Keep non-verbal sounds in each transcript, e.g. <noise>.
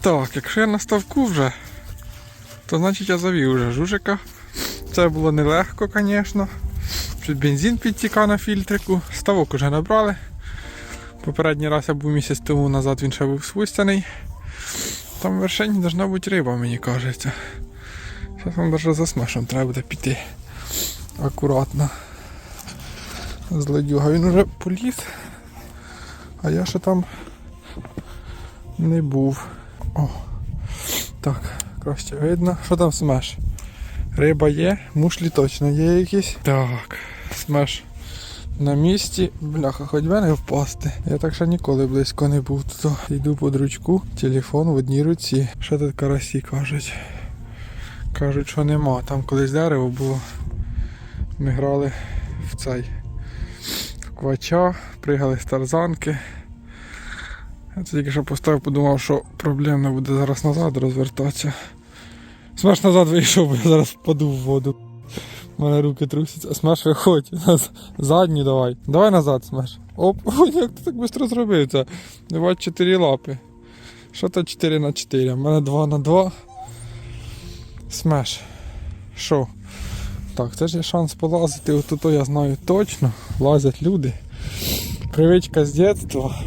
Так, якщо я на ставку вже, то значить я завів вже жужика. Це було нелегко, звісно. Бензин підтікав на фільтрику. Ставок уже набрали. Попередній раз я був місяць тому назад, він ще був спустяний. Там в вершині должна бути риба, мені кажеться. Зараз вам навіть за смешом треба буде піти. Акуратно. Злодюга. Він уже поліз. А я ще там не був. О. Так, краще видно. Що там смеш? Риба є, мушлі точно є якісь. Так, смеш на місці. Бляха, хоч би не впасти. Я так ще ніколи близько не був. Тут йду під ручку, телефон в одній руці. Що тут карасі кажуть? Кажуть, що нема. Там колись дерево було. Ми грали в цей в квача, пригали з тарзанки. Я це тільки що поставив, подумав, що проблемно буде зараз назад розвертатися. Смеш назад вийшов, бо я зараз впаду в воду. У мене руки трусяться. Смеш виходь. <laughs> Задню давай. Давай назад, смеш. Оп, <laughs> як ти так швидко зробив це? Давай 4 лапи. Що то 4 на 4? У мене 2 на 2. Смеш. Що? Так, це ж є шанс полазити. Отут я знаю точно. Лазять люди. Привичка з дитинства.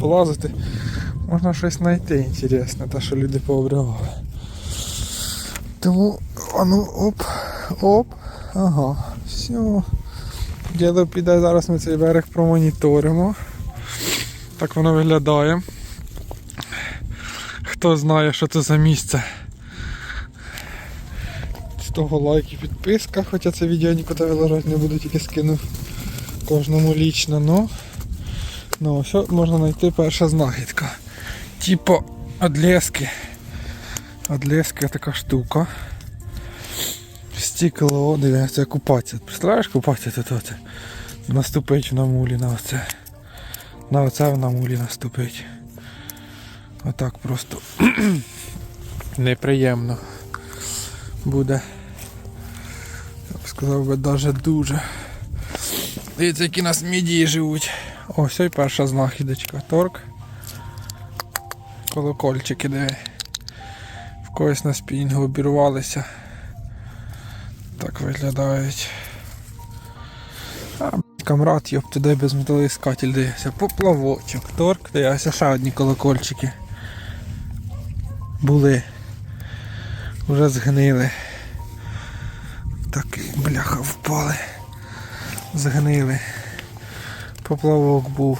Полазити. Можна щось знайти інтересне, те, що люди пообривали. Тому, а ну, оп, оп, ага, все. Дідо піде, зараз ми цей берег промоніторимо. Так воно виглядає. Хто знає, що це за місце. З того лайк і підписка, хоча це відео нікуди виложати не буду, тільки скинув кожному лічно, ну. Ну, все можна знайти перша знахідка. Типу одлески. Одлеска така штука. Стікло, дивіться, купатися. Представляєш купатися тут оце? Наступить на мулі на оце. На оце на мулі наступить. Отак просто <clears throat> неприємно буде. Я б сказав би навіть дуже. Дивіться, які нас мідії живуть. Ось і перша знахідочка. Торк. Колокольчики, диви. В когось на спінінгу обірвалися. Так виглядають. А, камрад, йоп, туди без металоіскатель дивився. Поплавочок, торк, дивився, ще одні колокольчики. Були. Вже згнили. Так, бляха, впали. Згнили. Поплавок був.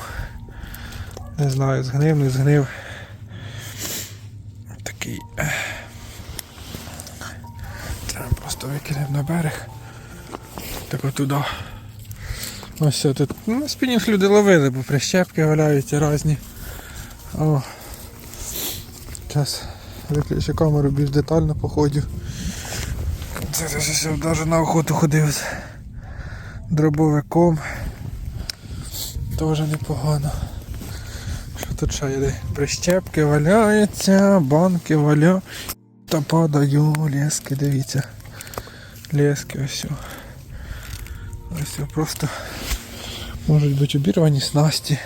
Не знаю, згнив, не згнив. Такий. Треба просто викинемо на берег. Так отуди. Ось все тут. Ну, спінінг люди ловили, бо прищепки валяються різні. О. Зараз виключу камеру більш детально походю. Це навіть на охоту ходив з дробовиком. Тоже непогано. Що тут ще є? Прищепки валяються, банки валя. Та падаю, лески, дивіться. Лески, ось. Ось просто можуть бути обірвані снасті.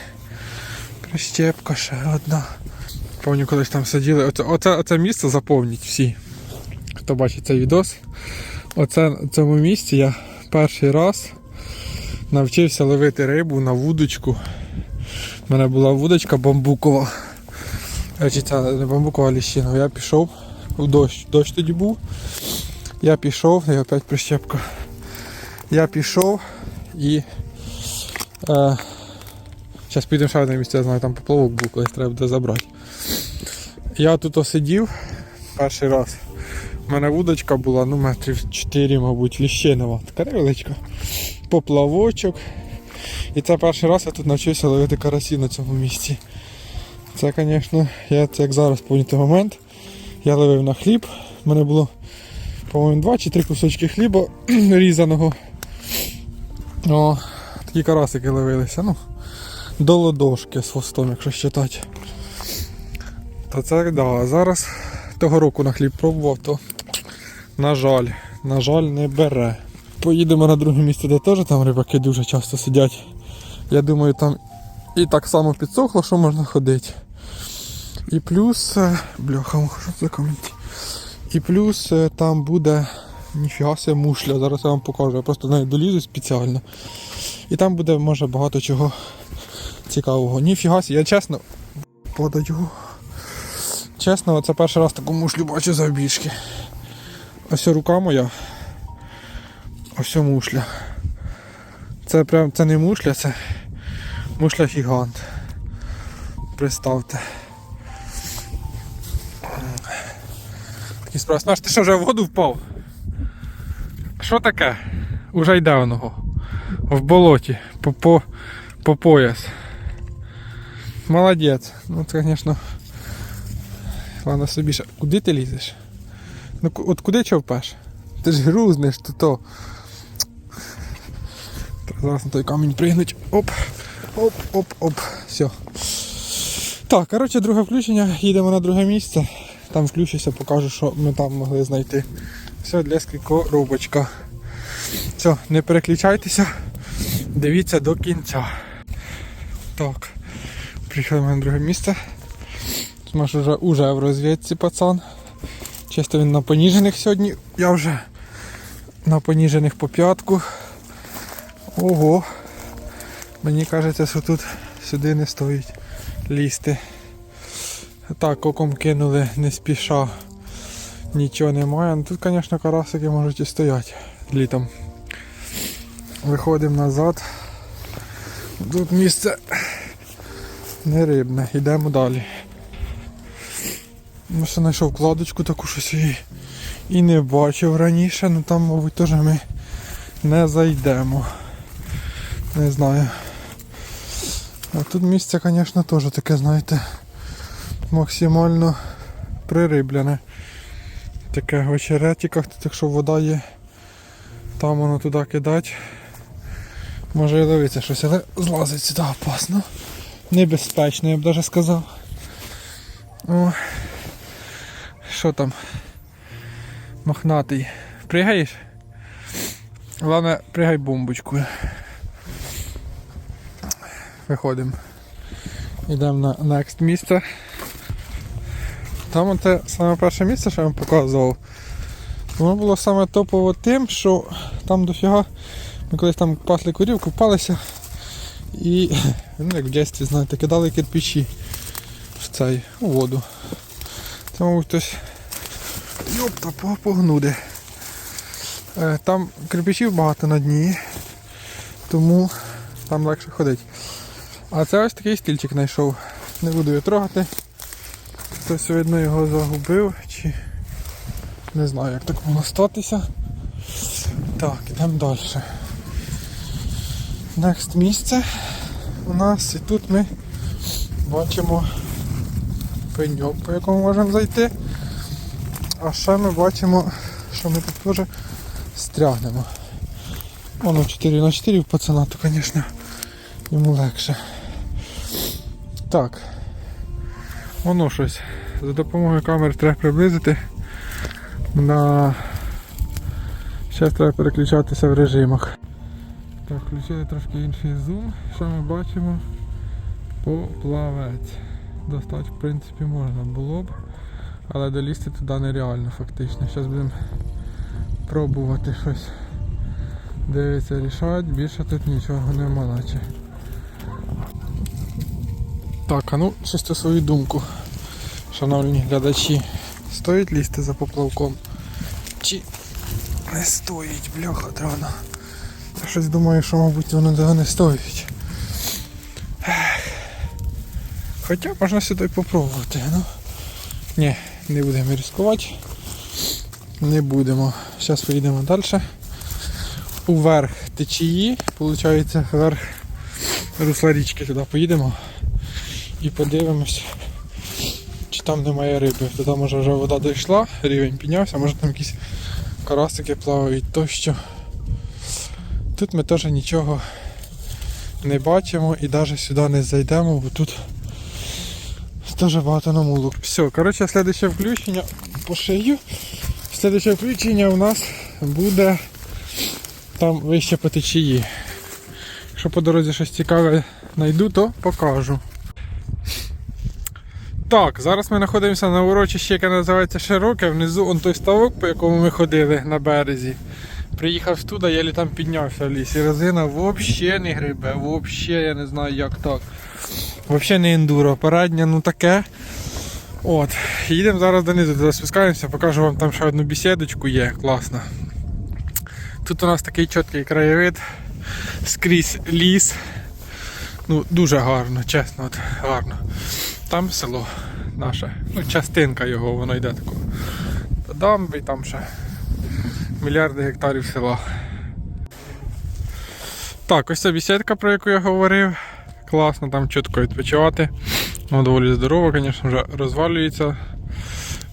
Прищепка ще одна. Пам'ятаю, колись там сиділи. Оце, оце, оце місце заповніть всі. Хто бачить цей відос. Оце в цьому місці я перший раз навчився ловити рибу на вудочку. У мене була вудочка бамбукова. Речі, це не бамбукова ліщина. Я пішов у дощ. Дощ тоді був. Я пішов, і опять прищепка. Я пішов і. Е, Зараз підемо ще одне місце, я знаю, там поплавок був, колись треба буде забрати. Я тут сидів перший раз. У мене вудочка була, ну, метрів 4, мабуть, ліщинова. Така невеличка. Поплавочок. І це перший раз я тут навчився ловити карасі на цьому місці. Це, звісно, я це як зараз пам'ятаю момент. Я ловив на хліб. У мене було, по-моєму, два чи три кусочки хліба <clears throat> різаного. О, такі карасики ловилися. Ну, до ладошки з хвостом, якщо считати. То це да, зараз того року на хліб пробував, то на жаль, на жаль, не бере. Поїдемо на друге місце, де теж там рибаки дуже часто сидять. Я думаю, там і так само підсохло, що можна ходити. І плюс. е, Бляха, що це комент. І плюс е, там буде. Ніфіга себе мушля, зараз я вам покажу. Я просто неї долізу спеціально. І там буде, може, багато чого цікавого. Ніфіга себе, я чесно подаю. Чесно, це перший раз таку мушлю бачу завбільшки. Ось рука моя. Ось мушля. Це прям це не мушля, це мушля гігант. Представте. Такі справи. Знаєш, ти що вже в воду впав? Що таке? Уже йде воно. В болоті. По, по, по пояс. Молодець. Ну це, звісно. Ладно собі ще. Куди ти лізеш? Ну от куди човпеш? Ти ж грузнеш, то то. Зараз на той камінь пригнуть. Оп, оп, оп, оп. Все. Так, коротше, друге включення. Їдемо на друге місце. Там включуся, покажу, що ми там могли знайти. Все, для коробочка. Все, не переключайтеся. Дивіться до кінця. Так. Приїхали ми на друге місце. Маш уже, уже в розвідці пацан. Чисто він на поніжених сьогодні. Я вже на поніжених по п'ятку. Ого. Мені кажеться, що тут сюди не стоїть лізти. Так, оком кинули не спіша. Нічого немає. Ну тут, звісно, карасики можуть і стояти літом. Виходимо назад. Тут місце не рибне, йдемо далі. Ну, ще знайшов кладочку таку щось її і не бачив раніше, ну там, мабуть, теж ми не зайдемо. Не знаю. А тут місце, звісно, теж таке, знаєте, максимально пририблене. Таке в очеретиках, тут якщо вода є, там воно туди кидать. Може і ловиться щось, але злазить сюди опасно. Небезпечно, я б навіть сказав. О. Що там? Мохнатий. Пригаєш? Головне, пригай бомбочкою. Виходимо. Йдемо на next місце. Там те саме перше місце, що я вам показував. Воно було саме топово тим, що там дофіга. Ми колись там пасли курів, купалися і, ну як в дитинстві, знаєте, кидали кирпичі в цей у воду. Це, мабуть, хтось йопта по- погнуде. Е, Там кирпичів багато на дні, тому там легше ходити. А це ось такий стільчик знайшов. Не буду його трогати. Хтось видно його загубив чи не знаю як так могло статися. Так, йдемо далі. Next місце у нас і тут ми бачимо пеньок, по якому можемо зайти. А ще ми бачимо, що ми тут теж стрягнемо. Воно 4 на 4 в пацана, то звісно йому легше. Так. Воно щось. За допомогою камери треба приблизити. На... Зараз треба переключатися в режимах. Так, включили трошки інший зум. Що ми бачимо? Поплавець. Достати в принципі можна було б, але долізти туди нереально фактично. Зараз будемо пробувати щось. Дивиться, рішають, більше тут нічого нема наче. Так, а ну чисто свою думку, шановні глядачі. Стоїть лізти за поплавком? Чи не стоїть, бляха драна. Я щось думаю, що мабуть воно того не стоїть. Хоча можна сюди попробувати, ну. Ні, не будемо ризикувати. Не будемо. Зараз поїдемо далі. Уверх течії, виходить, вверх русла річки туди поїдемо і подивимось, чи там немає риби. Туди може вже вода дійшла, рівень піднявся, може там якісь карасики плавають тощо. Тут ми теж нічого не бачимо і навіть сюди не зайдемо, бо тут теж багато намулок. Все, коротше, слідуюче включення по шию. Слідуюче включення у нас буде там вище по течії. Якщо по дорозі щось цікаве знайду, то покажу. Так, зараз ми знаходимося на урочищі, яке називається Широке. Внизу он той ставок, по якому ми ходили на березі. Приїхав туди, я там піднявся в ліс. І резина взагалі не грибе, взагалі я не знаю як так. Взагалі не ендуро, передня, ну таке. От, їдемо зараз донизу, спускаємося, покажу вам там ще одну бесідочку є, класно. Тут у нас такий чіткий краєвид, скрізь ліс. Ну, дуже гарно, чесно, от, гарно. Там село наше, ну, частинка його, воно йде тако. До дамби і там ще мільярди гектарів села. Так, ось ця бесідка, про яку я говорив. Класно, там чітко відпочивати. Воно доволі здорово, звісно, вже розвалюється.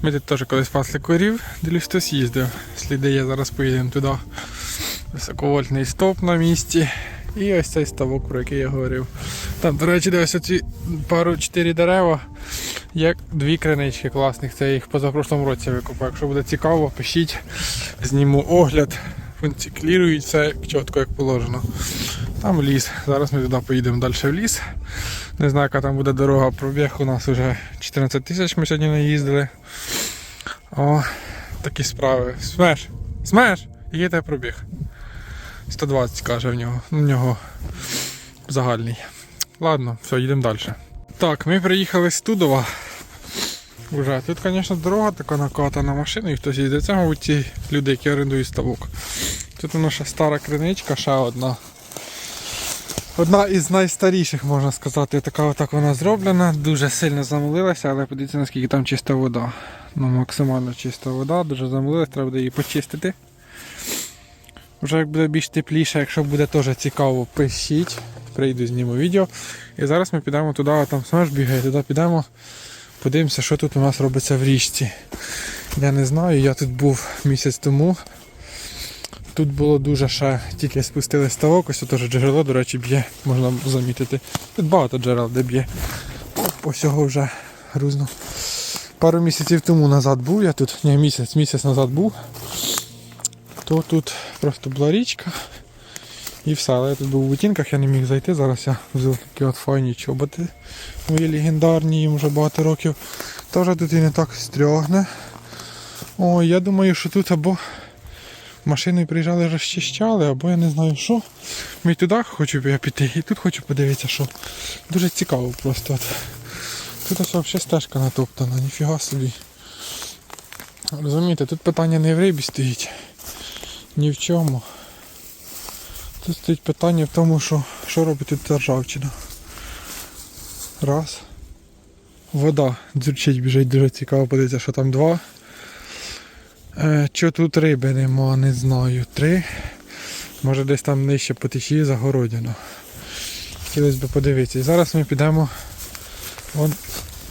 Ми тут теж колись пасли корів, де хтось їздив. Сліди є, зараз поїдемо туди. Високовольтний стовп на місці. І ось цей ставок, про який я говорив. Там, до речі, дивись оці пару чотири дерева. Є дві кринички класних. Це я їх позапрошлому році викупав. Якщо буде цікаво, пишіть, зніму огляд. Функціклірують все чітко, як положено. Там ліс. Зараз ми туди поїдемо далі в ліс. Не знаю, яка там буде дорога. Пробіг у нас вже 14 тисяч ми сьогодні наїздили. О, такі справи. Смеш! Смеш! Який тебе пробіг? 120 каже в нього. В нього загальний. Ладно, все, їдемо далі. Так, ми приїхали з Тудова. Уже. Тут, звісно, дорога така накатана машина і хтось їздить. Це, мабуть, ті люди, які орендують ставок. Тут ще стара криничка, ще одна. Одна із найстаріших, можна сказати, така отак вона зроблена, дуже сильно замолилася, але подивіться, наскільки там чиста вода. Ну, максимально чиста вода, дуже замолилась, треба буде її почистити. Вже як буде більш тепліше, якщо буде теж цікаво, пишіть. Прийду, зніму відео. І зараз ми підемо туди, там смеш бігає, туди підемо, подивимося, що тут у нас робиться в річці. Я не знаю, я тут був місяць тому. Тут було дуже ще, тільки спустили ставок, ось теж джерело, до речі, б'є, можна замітити. Тут багато джерел, де б'є. Ось вже грузно. Пару місяців тому назад був я тут, ні, місяць, місяць назад був. То тут просто була річка. І все, але я тут був у бутінках, я не міг зайти. Зараз я взяв такі от файні чоботи. Мої легендарні, їм вже багато років. Теж тут і не так стрьогне. Ой, я думаю, що тут або машини приїжджали, розчищали, або я не знаю що. Ми туди хочу я піти і тут хочу подивитися, що. Дуже цікаво просто. От. Тут взагалі стежка натоптана, ніфіга собі. Розумієте, тут питання не в рибі стоїть. Ні в чому. Тут стоїть питання в тому, що, що робить тут ця ржавчина. Раз. Вода дзюрчить, біжить дуже цікаво, подивитися, що там два. Е, що тут риби нема, не знаю. Три. Може десь там нижче по течії загородяно. Хотілося б подивитися. І зараз ми підемо вон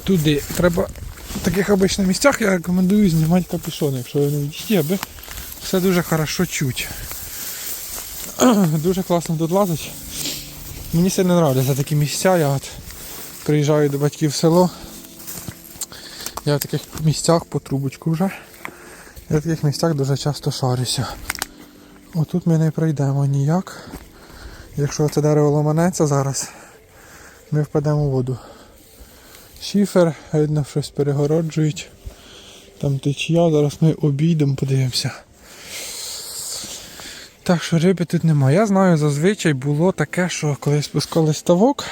туди. Треба в таких обичних місцях я рекомендую знімати капюшон, якщо ви не вдіті, аби все дуже хорошо чуть. <clears throat> Дуже класно тут лазить. Мені сильно подобаються такі місця. Я от приїжджаю до батьків в село. Я в таких місцях по трубочку вже. Я в таких місцях дуже часто шарюся. Отут ми не пройдемо ніяк. Якщо це дерево ламанеться зараз, ми впадемо в воду. Шіфер, видно, щось перегороджують. Там течія, зараз ми обійдемо, подивимося. Так що риби тут немає. Я знаю, зазвичай було таке, що коли спускали ставок,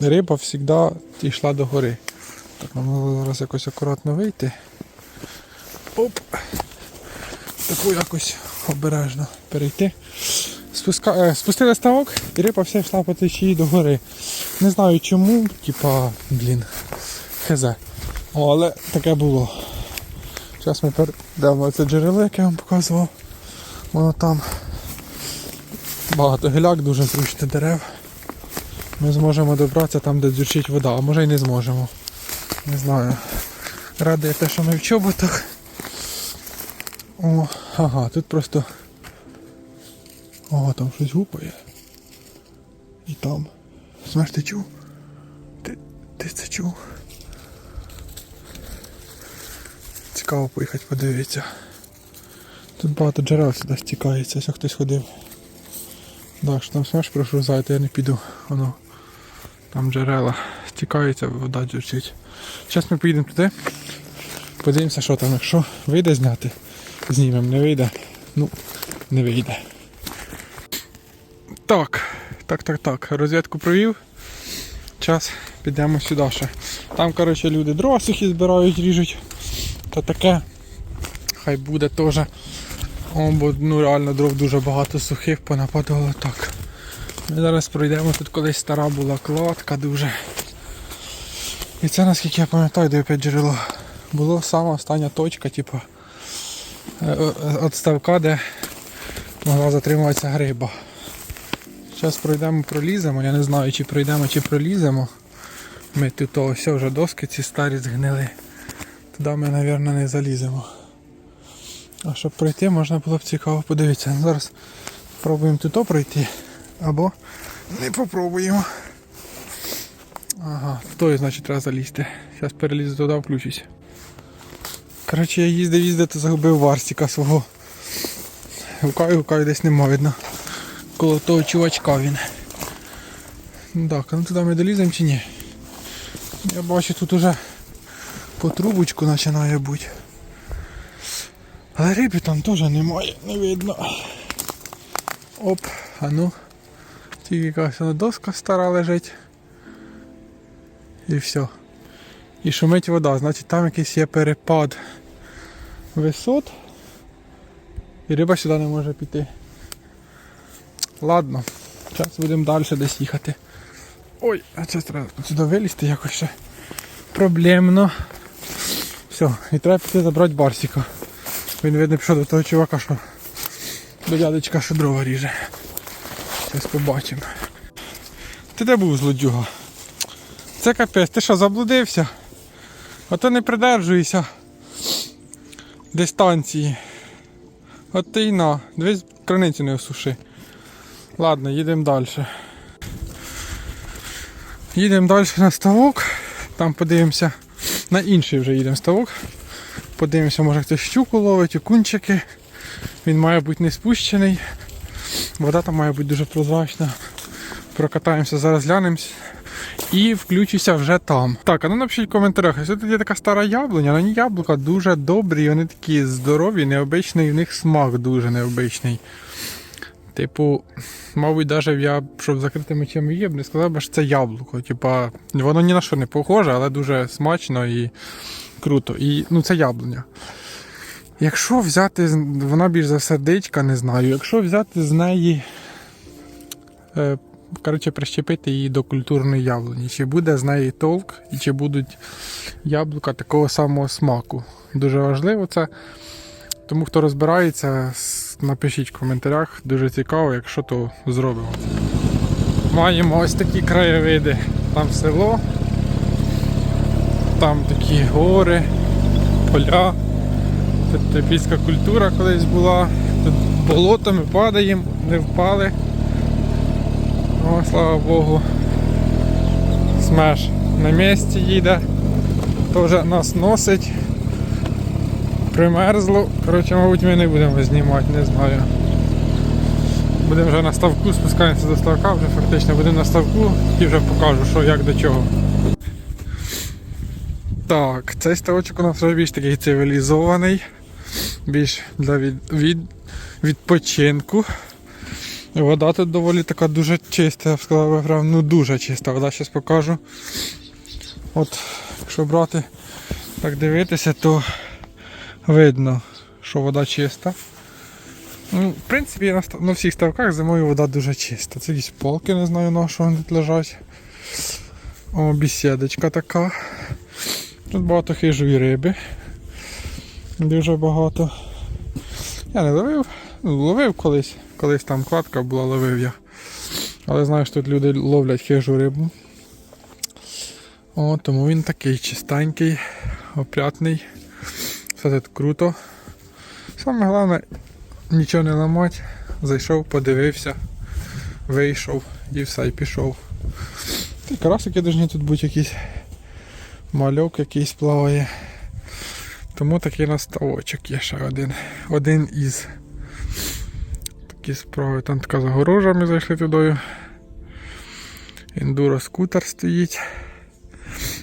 риба завжди йшла до гори. Так, нам зараз якось акуратно вийти. Оп! Таку якось обережно перейти. Спуска... е, Спустили ставок і риба вся йшла по течії до гори. Не знаю чому, типа, блін, хз. О, але таке було. Зараз ми перейдемо це джерело, яке я вам показував. Воно там багато гіляк, дуже зручно дерев. Ми зможемо добратися там, де дзюрчить вода, а може й не зможемо. Не знаю. Радує те, що ми в чоботах. О, ага, тут просто. О, там щось гупає. І там. Смеш, ти чув? Ти, ти це чув? Цікаво поїхати подивитися. Тут багато джерел сюди стікається, якщо хтось ходив. Так, що там смеш прошу зайти, я не піду. Воно там джерела стікаються, вода дзюрчить. Зараз ми поїдемо туди. Подивимося, що там. Якщо вийде зняти, знімемо, не вийде. Ну, не вийде. Так, так, так, так. Розвідку провів. Час підемо сюди ще. Там, коротше, люди дрова сухі збирають, ріжуть. Та таке. Хай буде теж. О, бо ну реально дров дуже багато сухих понападало так. Ми зараз пройдемо, тут колись стара була кладка дуже. І це наскільки я пам'ятаю, де опять джерело. Було сама остання точка, типу, е, е, ставка, де могла затримуватися гриба. Зараз пройдемо, проліземо. Я не знаю, чи пройдемо, чи проліземо. Ми тут о, все вже доски ці старі згнили. Туди ми, мабуть, не заліземо. А щоб пройти, можна було б цікаво подивитися. Зараз спробуємо тут пройти. Або не попробуємо. Ага, той, значить, треба залізти. Зараз перелізу туди, включусь. Коротше, я їздив, їздив, то загубив варсіка свого. Гукаю, гукаю, десь нема видно. Коло того чувачка він. Ну Так, ну туди ми доліземо чи ні? Я бачу тут уже по трубочку починає бути. Але риби там теж немає, не видно. Оп, а ну. Тільки якась доска стара лежить. І все. І шумить вода, значить там якийсь є перепад висот. І риба сюди не може піти. Ладно, зараз будемо далі десь їхати. Ой, а це треба сюди вилізти якось ще проблемно. Все, і треба піти забрати барсика. Він видно пішов до того чувака, що до дядечка, що дрова ріже. Зараз побачимо. Ти де був злодюга? Це капець, ти що, заблудився? А то не придержуйся дистанції. От ти й на, дивись, краницю не осуши. Ладно, їдемо далі. Їдемо далі на ставок, там подивимося, на інший вже їдемо ставок. Подивимося, може хтось щуку ловить, окунчики. Він має бути не спущений. Вода там має бути дуже прозрачна. Прокатаємося, зараз глянемось. І включуся вже там. Так, а ну напишіть в коментарях, ось тут є така стара яблуня, але яблука дуже добрі, вони такі здорові, необичний, в них смак дуже необичний. Типу, мабуть, навіть я, щоб закритими очима є, б не сказав би, що це яблуко. Типа, воно ні на що не похоже, але дуже смачно і круто. І ну, це яблуня. Якщо взяти, вона більш за все дичка, не знаю. Якщо взяти з неї, е, коротше, прищепити її до культурної яблуні, чи буде з неї толк, і чи будуть яблука такого самого смаку. Дуже важливо це. Тому хто розбирається, напишіть в коментарях. Дуже цікаво, якщо то зробимо. Маємо ось такі краєвиди. Там село, там такі гори, поля. Тут тропійська культура колись була. Тут болото, ми падаємо, не впали. О, слава Богу. Смеш на місці їде. Теж нас носить. Примерзло. Коротше, мабуть, ми не будемо знімати, не знаю. Будемо вже на ставку, спускаємося до ставка, вже фактично будемо на ставку і вже покажу, що як до чого. Так, цей ставочок у нас вже більш такий цивілізований, більш для від, від, відпочинку. Вода тут доволі така дуже чиста, я б сказав, прям, ну дуже чиста вода, зараз покажу. От, якщо брати, так дивитися, то видно, що вода чиста. Ну, в принципі, на, на всіх ставках зимою вода дуже чиста. Це якісь полки, не знаю на що вони тут лежать. О, бісідочка така. Тут багато хижої риби. Дуже багато. Я не ловив, ловив колись, колись там кладка була, ловив я. Але знаю, що тут люди ловлять хижу рибу. О, тому він такий чистенький, опрятний. Все тут круто. Саме головне нічого не ламати. Зайшов, подивився, вийшов і все, і пішов. Карасики повинні тут бути якісь. Мальок якийсь плаває. Тому такий наставочок є ще один. Один із такі справи. Там така загорожа, ми зайшли туди. Ендуро скутер стоїть.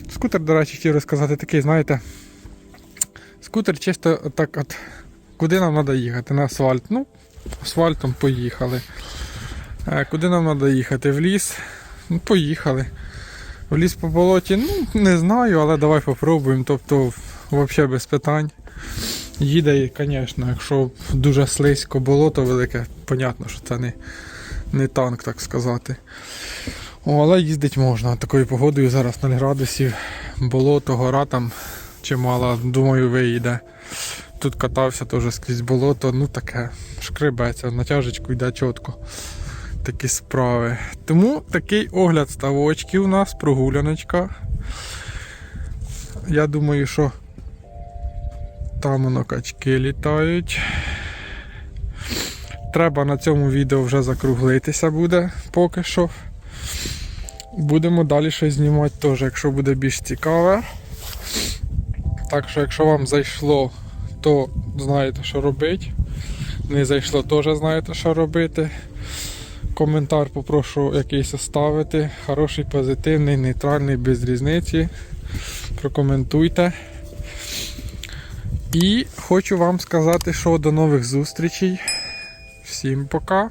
скутер, до речі, хотів розказати такий, знаєте. Скутер чисто так от. Куди нам треба їхати? На асфальт. Ну, асфальтом поїхали. Е, Куди нам треба їхати? В ліс? Ну, поїхали. В ліс по болоті, ну, не знаю, але давай попробуємо. Тобто, взагалі без питань. Їде, звісно, якщо дуже слизько болото велике, понятно, що це не, не танк, так сказати. О, але їздить можна. Такою погодою зараз 0 градусів, болото, гора там чимало, думаю, виїде. Тут катався теж скрізь болото, ну таке, шкребеться, натяжечку йде чітко. Такі справи. Тому такий огляд ставочки у нас, прогуляночка. Я думаю, що там воно качки літають. Треба на цьому відео вже закруглитися буде поки що. Будемо далі щось знімати теж, якщо буде більш цікаве. Так що, якщо вам зайшло, то знаєте, що робити. Не зайшло, теж знаєте, що робити. Коментар попрошу якийсь оставити. Хороший, позитивний, нейтральний, без різниці. Прокоментуйте. І хочу вам сказати, що до нових зустрічей. Всім пока.